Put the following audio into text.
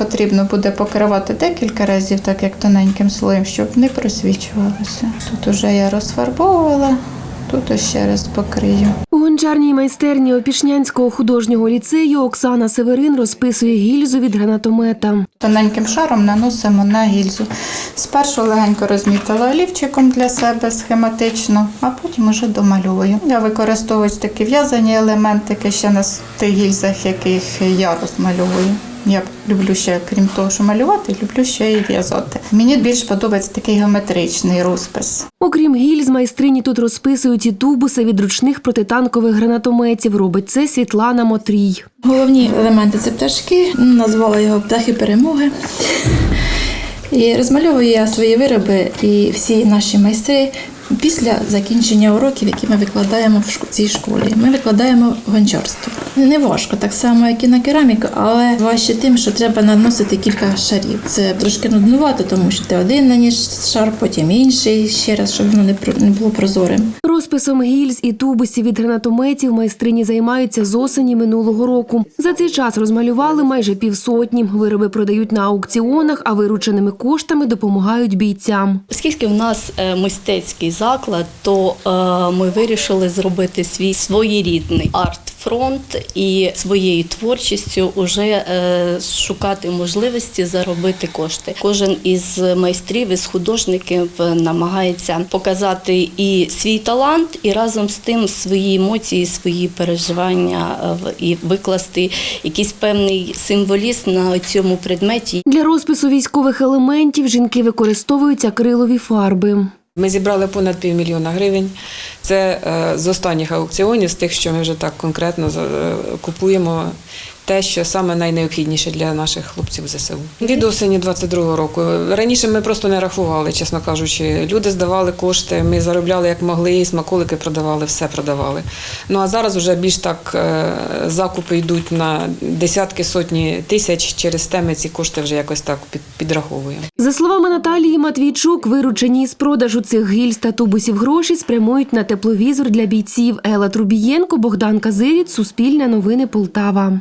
Потрібно буде покривати декілька разів, так як тоненьким слоєм, щоб не просвічувалося. Тут уже я розфарбовувала, тут ще раз покрию. У гончарній майстерні Опішнянського художнього ліцею Оксана Северин розписує гільзу від гранатомета. Тоненьким шаром наносимо на гільзу. Спершу легенько розмітила олівчиком для себе схематично, а потім уже домальовую. Я використовую такі в'язані елементики ще на тих гільзах, яких я розмальовую. Я люблю ще, крім того, що малювати, люблю ще і в'язати. Мені більш подобається такий геометричний розпис. Окрім гільз, майстрині тут розписують і тубуси від ручних протитанкових гранатометів. Робить це Світлана Мотрій. Головні елементи це пташки, назвала його птахи перемоги. І розмальовую я свої вироби і всі наші майстри після закінчення уроків, які ми викладаємо в цій школі. Ми викладаємо гончарство. Не важко, так само, як і на кераміку, але важче тим, що треба наносити кілька шарів. Це трошки нуднувато, тому що ти один наніс шар, потім інший ще раз, щоб воно не про- не було прозорим. Розписом гільз і тубусів від гранатометів майстрині займаються з осені минулого року. За цей час розмалювали майже півсотні. Вироби продають на аукціонах, а вирученими коштами допомагають бійцям. Оскільки в нас е, мистецький заклад, то е, ми вирішили зробити свій своєрідний арт-фронт і своєю творчістю вже е, шукати можливості заробити кошти. Кожен із майстрів, із художників е, намагається показати і свій талант, і разом з тим свої емоції, свої переживання е, і викласти якийсь певний символізм на цьому предметі. Для розпису військових елементів жінки використовують акрилові фарби. Ми зібрали понад півмільйона гривень. Це е, з останніх аукціонів, з тих, що ми вже так конкретно е, купуємо. Те, що саме найнеобхідніше для наших хлопців ЗСУ. Від осені 22-го року. Раніше ми просто не рахували, чесно кажучи. Люди здавали кошти, ми заробляли як могли, смаколики продавали, все продавали. Ну а зараз вже більш так е, закупи йдуть на десятки, сотні тисяч. Через те ми ці кошти вже якось так під- підраховуємо. За словами Наталії Матвійчук, виручені з продажу цих гільз та тубусів гроші спрямують на тепловізор для бійців. Ела Трубієнко, Богдан Казиріць, Суспільне новини Полтава.